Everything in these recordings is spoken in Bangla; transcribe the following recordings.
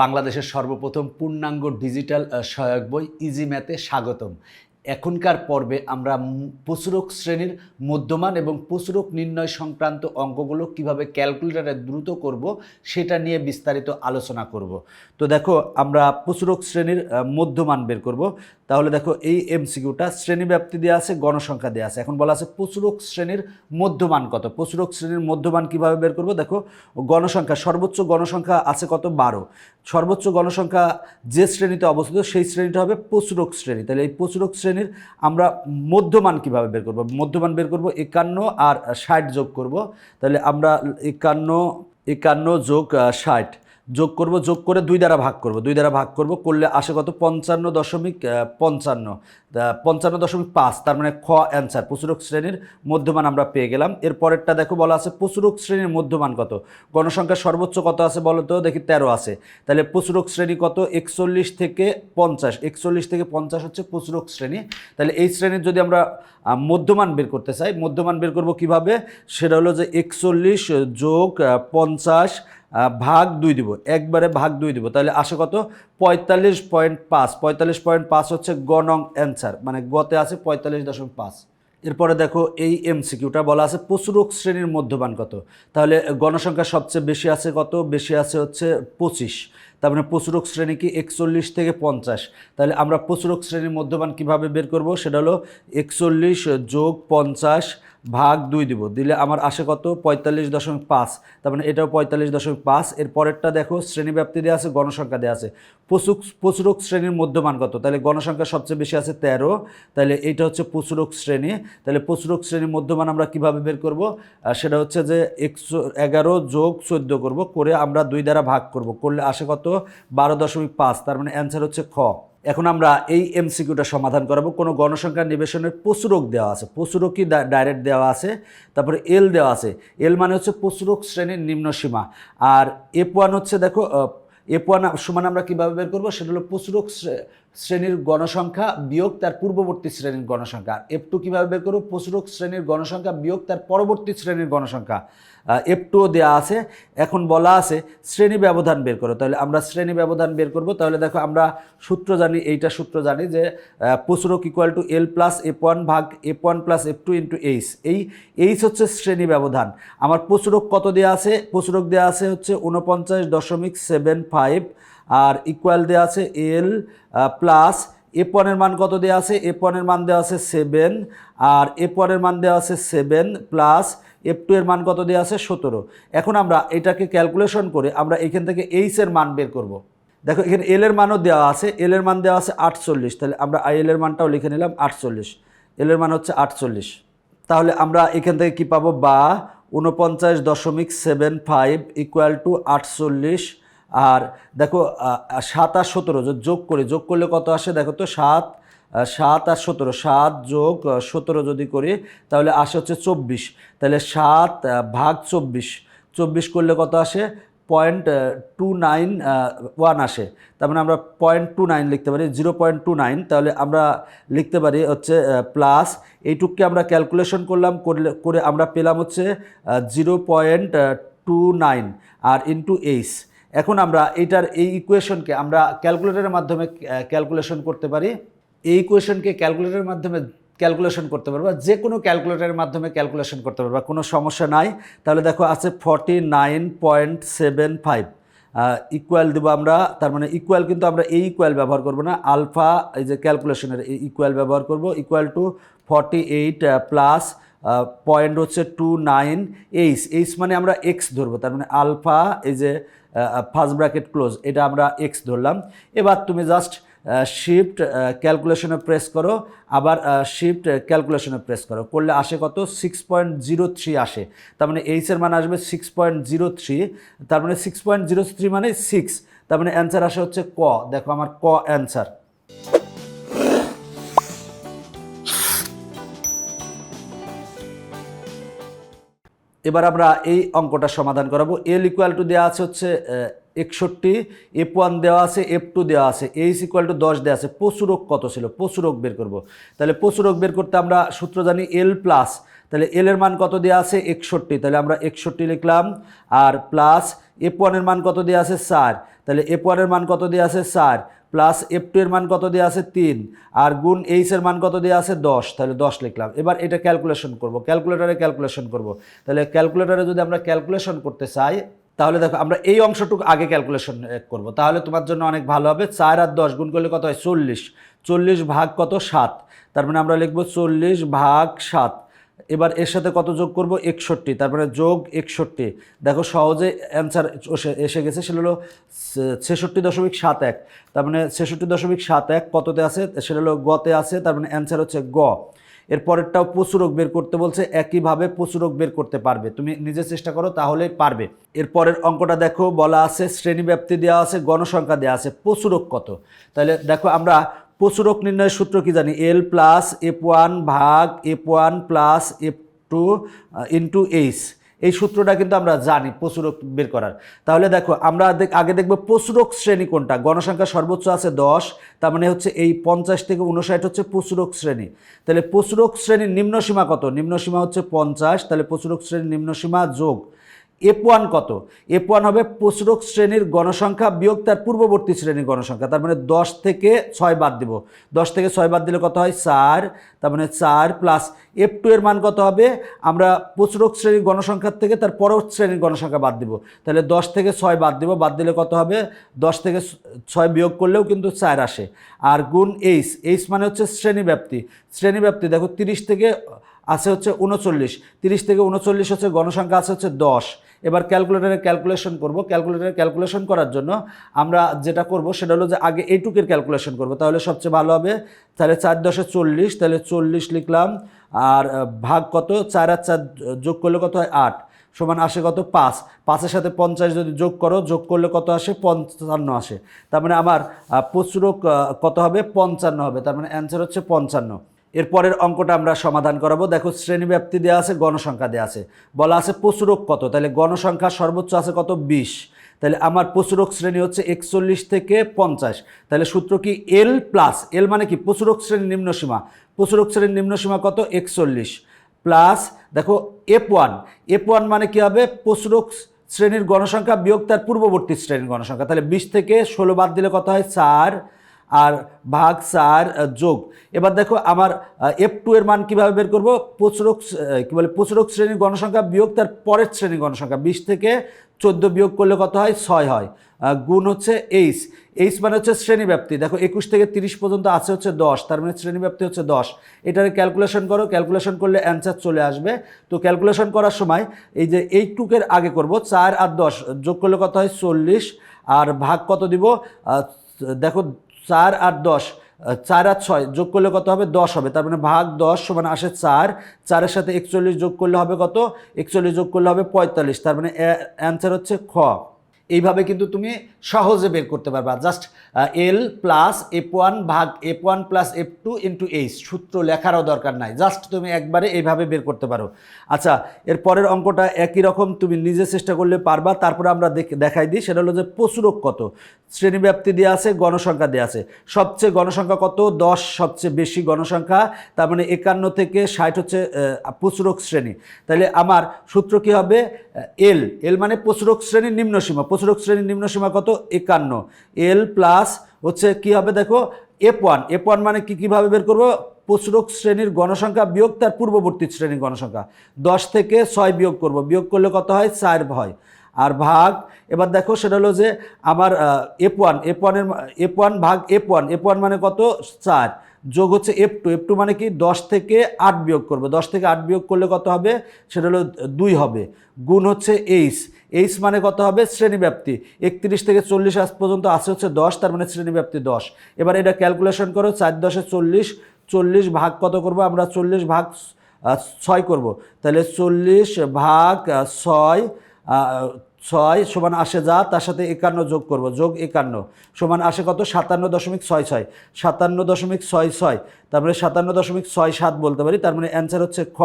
বাংলাদেশের সর্বপ্রথম পূর্ণাঙ্গ ডিজিটাল সহায়ক বই ইজি ম্যাথে স্বাগতম। এখনকার পর্বে আমরা প্রচুরক শ্রেণির মধ্যমান এবং প্রচুরক নির্ণয় সংক্রান্ত অঙ্কগুলো কীভাবে ক্যালকুলেটারে দ্রুত করব সেটা নিয়ে বিস্তারিত আলোচনা করব। তো দেখো, আমরা প্রচুরক শ্রেণির মধ্যমান বের করব। তাহলে দেখো, এই এমসিকিউটা শ্রেণি ব্যাপ্তি দেওয়া আছে, গণসংখ্যা দেওয়া আছে। এখন বলা আছে প্রচুরক শ্রেণির মধ্যমান কত? প্রচুরক শ্রেণির মধ্যমান কীভাবে বের করব? দেখো, গণসংখ্যা, সর্বোচ্চ গণসংখ্যা আছে কত? বারো। সর্বোচ্চ গণসংখ্যা যে শ্রেণীতে অবস্থিত, সেই শ্রেণীটা হবে প্রচুরক শ্রেণি। তাহলে এই প্রচুরক শ্রেণির আমরা মধ্যমান কীভাবে বের করব? মধ্যমান বের করব একান্ন আর ষাট যোগ করব। তাহলে আমরা একান্ন একান্ন যোগ ষাট। যোগ করব, যোগ করে দুই দ্বারা ভাগ করব। দুই দ্বারা ভাগ করব, করলে আসে কত? পঞ্চান্ন দশমিক পঞ্চান্ন। পঞ্চান্ন দশমিক পাঁচ, তার মানে খ অ্যান্সার প্রচুরক শ্রেণির মধ্যমান আমরা পেয়ে গেলাম। এর পরেরটা দেখো বলা আছে, প্রচুরক শ্রেণির মধ্যমান কত? গণসংখ্যা সর্বোচ্চ কত আছে বলো তো? দেখি তেরো আছে। তাহলে প্রচুরক শ্রেণি কত? একচল্লিশ থেকে পঞ্চাশ। একচল্লিশ থেকে পঞ্চাশ হচ্ছে প্রচুরক শ্রেণি। তাহলে এই শ্রেণির যদি আমরা মধ্যমান বের করতে চাই, মধ্যমান বের করব কীভাবে? সেটা হলো যে একচল্লিশ যোগ পঞ্চাশ ভাগ দুই দিব। একবারে ভাগ দুই দিব। তাহলে আসে কত? পঁয়তাল্লিশ পয়েন্ট পাঁচ। পঁয়তাল্লিশ পয়েন্ট পাঁচ হচ্ছে গণং অ্যান্সার। মানে গতে আছে পঁয়তাল্লিশ দশমিক পাঁচ। এরপরে দেখো এই এমসিকিউটা বলা আছে প্রচুরক শ্রেণির মধ্যমান কত? তাহলে গণসংখ্যা সবচেয়ে বেশি আছে কত? বেশি আছে হচ্ছে পঁচিশ। তার মানে প্রচুরক শ্রেণি কি একচল্লিশ থেকে পঞ্চাশ। তাহলে আমরা প্রচুরক শ্রেণির মধ্যমান কীভাবে বের করব? সেটা হলো একচল্লিশ যোগ পঞ্চাশ ভাগ দুই দিব। দিলে আমার আসে কত? পঁয়তাল্লিশ দশমিক পাঁচ। তার মানে এটাও পঁয়তাল্লিশ দশমিক পাঁচ। এর পরেরটা দেখো শ্রেণি ব্যাপ্তি দেওয়া আছে, গণসংখ্যা দেওয়া আছে। প্রচুক প্রচুরক শ্রেণির মধ্যমান কত? তাহলে গণসংখ্যা সবচেয়ে বেশি আছে তেরো। তাহলে এইটা হচ্ছে প্রচুরক শ্রেণি। তাহলে প্রচুরক শ্রেণির মধ্যমান আমরা কীভাবে বের করব? সেটা হচ্ছে যে একশো, এগারো যোগ চোদ্দ করব। করে আমরা দুই দ্বারা ভাগ করব। করলে আসে কত? বারো দশমিক পাঁচ। তার মানে অ্যান্সার হচ্ছে খ। এখন আমরা এই এমসিকিউটা সমাধান করাবো। কোনো গণসংখ্যা নিবেশনের প্রচুরক দেওয়া আছে। প্রচুরকই ডাইরেক্ট দেওয়া আছে। তারপরে এল দেওয়া আছে। এল মানে হচ্ছে প্রচুরক শ্রেণির নিম্ন সীমা। আর এপ ওয়ান হচ্ছে দেখো এপ ওয়ান সমান আমরা কীভাবে বের করব? সেটা হলো শ্রে- শ্রেণির গণসংখ্যা বিয়োগ তার পূর্ববর্তী শ্রেণির গণসংখ্যা। এফ টু কীভাবে বের করব? প্রচুরক শ্রেণির গণসংখ্যা বিয়োগ তার পরবর্তী শ্রেণির গণসংখ্যা। এফ টুও দেওয়া আছে। এখন বলা আছে শ্রেণি ব্যবধান বের করো। তাহলে আমরা শ্রেণি ব্যবধান বের করব। তাহলে দেখো আমরা সূত্র জানি, এইটা সূত্র জানি যে প্রচুরক equal to L plus F one ভাগ F one plus F two into H এই এইচ হচ্ছে শ্রেণি ব্যবধান। আমার প্রচুরক কত দেওয়া আছে? প্রচুরক দেওয়া আছে হচ্ছে উনপঞ্চাশ দশমিক সেভেন ফাইভ আর ইকুয়াল দেওয়া আছে এল প্লাস এফ ওয়ানের মান কত দেওয়া আছে? এফ ওয়ানের মান দেওয়া আছে সেভেন আর এফ ওয়ানের মান দেওয়া আছে সেভেন প্লাস এফ টু এর মান কত দেওয়া আছে? সতেরো। এখন আমরা এটাকে ক্যালকুলেশন করে আমরা এখান থেকে এইচ এর মান বের করব। দেখো, এখানে এল এর মানও দেওয়া আছে এল এর মান দেওয়া আছে আটচল্লিশ। তাহলে আমরা আই এল এর মানটাও লিখে নিলাম আটচল্লিশ। এল এর মান হচ্ছে আটচল্লিশ। তাহলে আমরা এখান থেকে কি পাবো? বা উনপঞ্চাশ দশমিক সেভেন ফাইভ ইকুয়াল টু আটচল্লিশ আর দেখো সাত আর সতেরো যোগ করে, যোগ করলে কত আসে? দেখো তো, সাত সাত আর সতেরো, সাত যোগ সতেরো যদি করি, তাহলে আসে হচ্ছে চব্বিশ। তাহলে সাত ভাগ চব্বিশ চব্বিশ করলে কত আসে? পয়েন্ট টু নাইন ওয়ান আসে। তার মানে আমরা পয়েন্ট টু নাইন লিখতে পারি, জিরো পয়েন্ট টু নাইন, তাহলে আমরা লিখতে পারি হচ্ছে প্লাস এইটুককে আমরা ক্যালকুলেশন করলাম, করলে, করে আমরা পেলাম হচ্ছে জিরো পয়েন্ট টু নাইন, আর ইন্টু এইচ এখন আমরা এইটার এই ইকুয়েশনকে আমরা ক্যালকুলেটরের মাধ্যমে ক্যালকুলেশন করতে পারি। এই ইকুয়েশনকে ক্যালকুলেটরের মাধ্যমে ক্যালকুলেশন করতে পারবা যে কোনো ক্যালকুলেটরের মাধ্যমে ক্যালকুলেশন করতে পারবা কোনো সমস্যা নাই। তাহলে দেখো আছে forty nine point seven five equal দেবো আমরা, তার মানে ইকুয়াল কিন্তু আমরা এই ইকুয়াল ব্যবহার করব না আলফা এই যে ক্যালকুলেশনের এই ইকুয়াল ব্যবহার করব equal to forty eight plus point হচ্ছে টু নাইন এইচ এইচ মানে আমরা এক্স ধরবো, তার মানে আলফা এই যে ফার্স্ট ব্র্যাকেট ক্লোজ এটা আমরা এক্স ধরলাম। এবার তুমি জাস্ট শিফট ক্যালকুলেশনে প্রেস করো, আবার শিফট ক্যালকুলেশনে প্রেস করো। করলে আসে কত? সিক্স পয়েন্ট জিরো থ্রি আসে। তার মানে এইচের মানে আসবে সিক্স পয়েন্ট জিরো থ্রি তার মানে সিক্স পয়েন্ট জিরো থ্রি মানে সিক্স তার মানে অ্যান্সার আসে হচ্ছে ক। দেখো আমার ক অ্যান্সার এবার আমরা এই অঙ্কটা সমাধান করাবো। এল ইকুয়াল টু দেওয়া আছে হচ্ছে একষট্টি এফ ওয়ান দেওয়া আছে এফ টু দেওয়া আছে এইচ ইকুয়াল টু দশ দেওয়া আছে। প্রচুরক কত ছিল? প্রচুরক বের করব। তাহলে প্রচুরক বের করতে আমরা সূত্র জানি এল প্লাস তাহলে এল এর মান কত দেওয়া আছে? একষট্টি। তাহলে আমরা একষট্টি লিখলাম। আর প্লাস এফ ওয়ানের মান কত দেওয়া আছে? চার। তাহলে এফ ওয়ানের মান কত দেওয়া আছে? চার। প্লাস এফ টু এর মান কত দেওয়া আছে? তিন। আর গুণ এইচ এর মান কত দেওয়া আছে? দশ। তাহলে দশ লিখলাম। এবার এটা ক্যালকুলেশন করব। ক্যালকুলেটারে ক্যালকুলেশন করব। তাহলে ক্যালকুলেটারে যদি আমরা ক্যালকুলেশন করতে চাই, তাহলে দেখো আমরা এই অংশটুকু আগে ক্যালকুলেশন করব। তাহলে তোমার জন্য অনেক ভালো হবে। চার আর দশ গুণ করলে কত হয়? চল্লিশ। চল্লিশ ভাগ কত? সাত। তার মানে আমরা লিখব চল্লিশ ভাগ সাত। এবার এর সাথে কত যোগ করব? একষট্টি। তারপরে যোগ একষট্টি। দেখো সহজে অ্যান্সার এসে গেছে, সেটা হলো ছেষট্টি দশমিক সাত এক। তার মানে ছেষট্টি দশমিক সাত এক কততে আছে? সেটা হলো গতে আছে, তার মানে অ্যান্সার হচ্ছে গ। এর পরেরটাও প্রচুরক বের করতে বলছে, একইভাবে প্রচুরক বের করতে পারবে। তুমি নিজে চেষ্টা করো, তাহলেই পারবে। এর পরের অঙ্কটা দেখো, বলা আছে, শ্রেণীব্যাপ্তি দেওয়া আছে, গণসংখ্যা দেওয়া আছে প্রচুরক কত? তাহলে দেখো আমরা প্রচুরক নির্ণয়ের সূত্র কি জানি? এল প্লাস এফ ওয়ান ভাগ F one plus F two into H এই সূত্রটা কিন্তু আমরা জানি প্রচুরক বের করার। তাহলে দেখো, আমরা আগে দেখব প্রচুরক শ্রেণি কোনটা? গণসংখ্যা সর্বোচ্চ আছে দশ, তার মানে হচ্ছে এই পঞ্চাশ থেকে উনষাট হচ্ছে প্রচুরক শ্রেণি। তাহলে প্রচুরক শ্রেণির নিম্নসীমা কত? নিম্নসীমা হচ্ছে পঞ্চাশ, তাহলে প্রচুরক শ্রেণির নিম্নসীমা যোগ। এফ ওয়ান কত? এফ ওয়ান হবে প্রচুরক শ্রেণির গণসংখ্যা, বিয়োগ তার পূর্ববর্তী শ্রেণির গণসংখ্যা। তার মানে দশ থেকে ছয় বাদ দিব। দশ থেকে ছয় বাদ দিলে কত হয়? চার। তার মানে চার প্লাস এফ টু এর মান কত হবে? আমরা প্রচুরক শ্রেণির গণসংখ্যার থেকে তার পরের শ্রেণির গণসংখ্যা বাদ দিব। তাহলে দশ থেকে ছয় বাদ দিব। বাদ দিলে কত হবে? দশ থেকে ছয় বিয়োগ করলেও কিন্তু চার আসে। আর গুণ এইচ এইচ মানে হচ্ছে শ্রেণীব্যাপ্তি। শ্রেণীব্যাপ্তি, দেখো তিরিশ থেকে আছে হচ্ছে উনচল্লিশ তিরিশ থেকে উনচল্লিশ হচ্ছে গণসংখ্যা আছে হচ্ছে দশ। এবার ক্যালকুলেটারে ক্যালকুলেশন করব। ক্যালকুলেটারে ক্যালকুলেশন করার জন্য আমরা যেটা করব সেটা হলো যে আগে এইটুকের ক্যালকুলেশন করব। তাহলে সবচেয়ে ভালো হবে তাহলে চার দশে চল্লিশ তাহলে চল্লিশ লিখলাম আর ভাগ কত? চার আর চার যোগ করলে কত হয়? আট। সমান আসে কত? পাঁচ। পাঁচের সাথে পঞ্চাশ যদি যোগ করো যোগ করলে কত আসে? পঞ্চান্ন আসে। তার মানে আমার আহ, প্রচুরক কত হবে? পঞ্চান্ন হবে। তার মানে অ্যান্সার হচ্ছে পঞ্চান্ন। এরপরের অঙ্কটা আমরা সমাধান করাবো। দেখো, শ্রেণীব্যাপ্তি দেওয়া আছে, গণসংখ্যা দেওয়া আছে। বলা আছে প্রচুরক কত? তাহলে গণসংখ্যা সর্বোচ্চ আছে কত? বিশ। তাহলে আমার প্রচুরক শ্রেণি হচ্ছে একচল্লিশ থেকে পঞ্চাশ। তাহলে সূত্র কি এল প্লাস এল মানে কি? প্রচুরক শ্রেণির নিম্নসীমা প্রচুরক শ্রেণির নিম্নসীমা কত? একচল্লিশ। প্লাস দেখো এফ ওয়ান এফ ওয়ান মানে কি হবে? প্রচুরক শ্রেণির গণসংখ্যা বিয়োগ তার পূর্ববর্তী শ্রেণির গণসংখ্যা। তাহলে বিশ থেকে ষোলো বাদ দিলে কত হয়? চার। আর ভাগ চার যোগ। এবার দেখো আমার এফ টু এর মান কীভাবে বের করব? প্রচুরক কী বলে, প্রচুরক শ্রেণির গণসংখ্যা বিয়োগ তার পরের শ্রেণির গণসংখ্যা। বিশ থেকে চোদ্দ বিয়োগ করলে কত হয়? ছয় হয়। গুণ হচ্ছে এইচ এইচ মানে হচ্ছে শ্রেণীব্যাপ্তি। দেখো একুশ থেকে তিরিশ পর্যন্ত আছে হচ্ছে দশ। তার মানে শ্রেণীব্যাপ্তি হচ্ছে দশ। এটারে ক্যালকুলেশন করো। ক্যালকুলেশন করলে অ্যান্সার চলে আসবে। তো ক্যালকুলেশন করার সময় এই যে এইটুকের আগে করব, চার আর দশ, যোগ করলে কত হয়? চল্লিশ। আর ভাগ কত দিব? দেখো চার আর দশ চার আর ছয় যোগ করলে কত হবে? দশ হবে। তার মানে ভাগ দশ সমান আসে চার। চারের সাথে একচল্লিশ যোগ করলে হবে কত? একচল্লিশ যোগ করলে হবে পঁয়তাল্লিশ। তার মানে অ্যান্সার হচ্ছে খ। এইভাবে কিন্তু তুমি সহজে বের করতে পারবা। Just L plus F one ভাগ F one plus F two into H সূত্র লেখারও দরকার নাই। জাস্ট তুমি একবারে এইভাবে বের করতে পারো। আচ্ছা এর পরের অঙ্কটা একই রকম, তুমি নিজে চেষ্টা করলে পারবা। তারপরে আমরা দেখ- দেখাই দিই, সেটা হলো যে প্রচুরক কত? শ্রেণীব্যাপ্তি দেওয়া আছে, গণসংখ্যা দেওয়া আছে। সবচেয়ে গণসংখ্যা কত? দশ, সবচেয়ে বেশি গণসংখ্যা। তার মানে একান্ন থেকে ষাট হচ্ছে প্রচুরক শ্রেণি। তাহলে আমার সূত্র কি হবে? এল এল মানে প্রচুরক শ্রেণির নিম্নসীমা প্রচুরক শ্রেণির নিম্নসীমা কত? একান্ন। এল প্লাস হচ্ছে কি হবে দেখো? এফ ওয়ান এফ ওয়ান মানে কী কীভাবে বের করব? প্রচুরক শ্রেণির গণসংখ্যা বিয়োগ তার পূর্ববর্তী শ্রেণির গণসংখ্যা। দশ থেকে ছয় বিয়োগ করব। বিয়োগ করলে কত হয়? চার হয়। আর ভাগ, এবার দেখো সেটা হলো যে আমার এফ ওয়ান এফ ওয়ানের এফ ওয়ান ভাগ এফ ওয়ান এফ ওয়ান মানে কত? চার। যোগ হচ্ছে এফ টু এফ টু মানে কি দশ থেকে আট বিয়োগ করবে। দশ থেকে আট বিয়োগ করলে কত হবে? সেটা হলো দুই হবে। গুণ হচ্ছে এইচ এইচ মানে কত হবে? শ্রেণীব্যাপ্তি। একত্রিশ থেকে চল্লিশ আজ পর্যন্ত আসে হচ্ছে দশ, তার মানে শ্রেণীব্যাপ্তি দশ। এবার এটা ক্যালকুলেশন করো, চার দশে চল্লিশ চল্লিশ ভাগ কত করব? আমরা চল্লিশ ভাগ ছয় করব। তাহলে চল্লিশ ভাগ ছয় ছয় সমান আসে যা, তার সাথে একান্ন যোগ করব। যোগ একান্ন সমান আসে কত? সাতান্ন দশমিক ছয় ছয়। সাতান্ন দশমিক ছয় ছয় তারপরে সাতান্ন দশমিক ছয় সাত বলতে পারি, তার মানে অ্যান্সার হচ্ছে খ।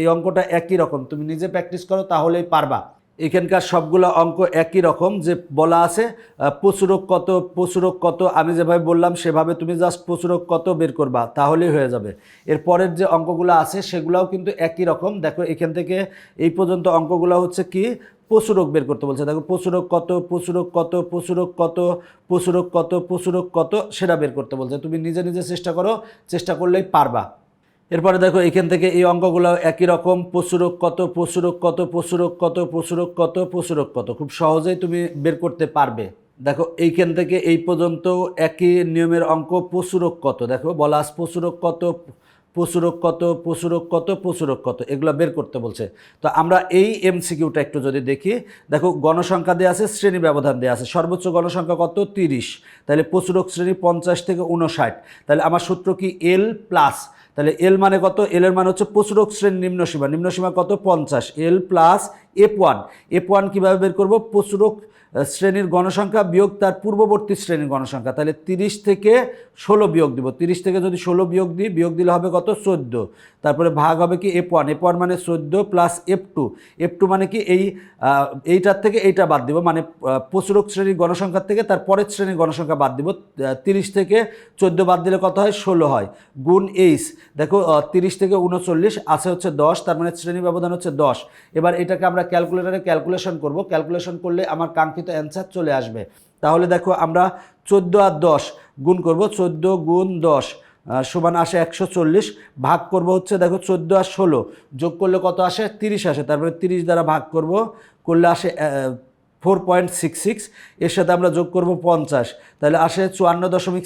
এই অঙ্কটা একই রকম। তুমি নিজে প্র্যাকটিস করো, তাহলেই পারবা। এখানকার সবগুলো অঙ্ক একই রকম যে বলা আছে প্রচুরক কত প্রচুরক কত, আমি যেভাবে বললাম সেভাবে তুমি জাস্ট প্রচুরক কত বের করবা, তাহলেই হয়ে যাবে। এর পরের যে অঙ্কগুলো আছে সেগুলোও কিন্তু একই রকম। দেখো, এখান থেকে এই পর্যন্ত অঙ্কগুলো হচ্ছে কি? প্রচুরক বের করতে বলছে। দেখো, প্রচুরক কত প্রচুরক কত প্রচুরক কত প্রচুরক কত প্রচুরক কত, সেটা বের করতে বলছে। তুমি নিজে নিজে চেষ্টা করো, চেষ্টা করলেই পারবা। এরপরে দেখো, এখান থেকে এই অঙ্কগুলো একই রকম, প্রচুরক কত প্রচুরক কত প্রচুরক কত প্রচুরক কত প্রচুরক কত। খুব সহজেই তুমি বের করতে পারবে। দেখো, এইখান থেকে এই পর্যন্ত একই নিয়মের অঙ্ক, প্রচুরক কত। দেখো, বলা আছে প্রচুরক কত প্রচুরক কত প্রচুরক কত প্রচুরক কত, এগুলো বের করতে বলছে। তো আমরা এই এমসিকিউটা একটু যদি দেখি, দেখো, গণসংখ্যা দেওয়া আছে, শ্রেণি ব্যবধান দেওয়া আছে। সর্বোচ্চ গণসংখ্যা কত? তিরিশ। তাহলে প্রচুরক শ্রেণি পঞ্চাশ থেকে উনষাট তাহলে আমার সূত্র কি? এল প্লাস তাহলে এল মানে কত? এল এর মানে হচ্ছে প্রচুরক শ্রেণি নিম্নসীমা। নিম্নসীমা কত? পঞ্চাশ। L plus F one F one কীভাবে বের করব? প্রচুরক শ্রেণির গণসংখ্যা বিয়োগ তার পূর্ববর্তী শ্রেণির গণসংখ্যা। তাহলে তিরিশ থেকে ষোলো বিয়োগ দিব। তিরিশ থেকে যদি ষোলো বিয়োগ দিই, বিয়োগ দিলে হবে কত? চোদ্দ। তারপরে ভাগ হবে কি এফ ওয়ান এফ ওয়ান মানে চোদ্দ plus F two F two মানে কি এই এইটার থেকে এইটা বাদ দিব। মানে প্রচুরক শ্রেণির গণসংখ্যার থেকে তার পরের শ্রেণির গণসংখ্যা বাদ দিব। তিরিশ থেকে চোদ্দ বাদ দিলে কত হয়? ষোলো হয়। গুণ এইচ দেখো তিরিশ থেকে উনচল্লিশ, আছে হচ্ছে দশ, তার মানে শ্রেণি ব্যবধান হচ্ছে দশ। এবার এটাকে আমরা ক্যালকুলেটারে ক্যালকুলেশন করব। ক্যালকুলেশন করলে আমার কাঙ্ক্ষিত অ্যান্সার চলে আসবে। তাহলে দেখো আমরা চোদ্দ আর দশ গুণ করব, চোদ্দ গুণ দশ সমান আসে একশো চল্লিশ, ভাগ করব হচ্ছে দেখো চোদ্দ আর ষোলো, যোগ করলে কত আসে? তিরিশ আসে। তারপরে তিরিশ দ্বারা ভাগ করব, করলে আসে ফোর পয়েন্ট সিক্স সিক্স এর সাথে আমরা যোগ করব পঞ্চাশ। তাহলে আসে চুয়ান্ন দশমিক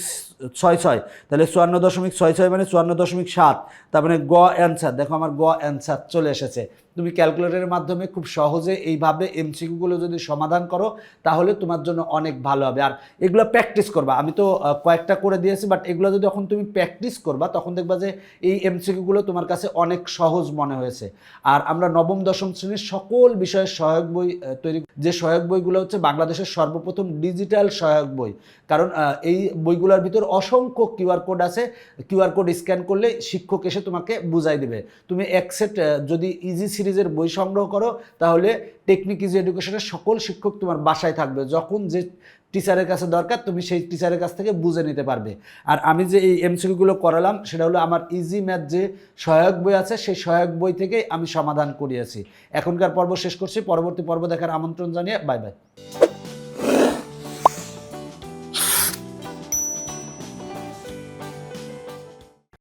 ছয় ছয়। তাহলে চুয়ান্ন দশমিক ছয় ছয় মানে চুয়ান্ন দশমিক সাত। তার মানে গ অ্যান্সার দেখো আমার গ অ্যান্সার চলে এসেছে। তুমি ক্যালকুলেটরের মাধ্যমে খুব সহজে এইভাবে এমসিকিউগুলো যদি সমাধান করো, তাহলে তোমার জন্য অনেক ভালো হবে। আর এগুলো প্র্যাকটিস করবা। আমি তো কয়েকটা করে দিয়েছি বাট এগুলো যদি যখন তুমি প্র্যাকটিস করবা, তখন দেখবা যে এই এমসিকিউগুলো তোমার কাছে অনেক সহজ মনে হয়েছে। আর আমরা নবম, দশম শ্রেণির সকল বিষয়ের সহায়ক বই তৈরি যে সহায়ক বইগুলো হচ্ছে বাংলাদেশের সর্বপ্রথম ডিজিটাল সহায়ক বই। কারণ এই বইগুলোর ভিতর অসংখ্য কিউআর কোড আছে। কিউআর কোড স্ক্যান করলে শিক্ষক এসে তোমাকে বুঝাই দেবে। তুমি একসেট যদি ইজি সিরিজের বই সংগ্রহ করো, তাহলে টেকনিক ইজি এডুকেশনের সকল শিক্ষক তোমার বাসায় থাকবে। যখন যে টিচারের কাছে দরকার, তুমি সেই টিচারের কাছ থেকে বুঝে নিতে পারবে। আর আমি যে এই এমসিকিউগুলো করালাম, সেটা হলো আমার ইজি ম্যাথ যে সহায়ক বই আছে, সেই সহায়ক বই থেকেই আমি সমাধান করিয়েছি। এখনকার পর্ব শেষ করছি। পরবর্তী পর্ব দেখার আমন্ত্রণ জানিয়ে বাই বাই।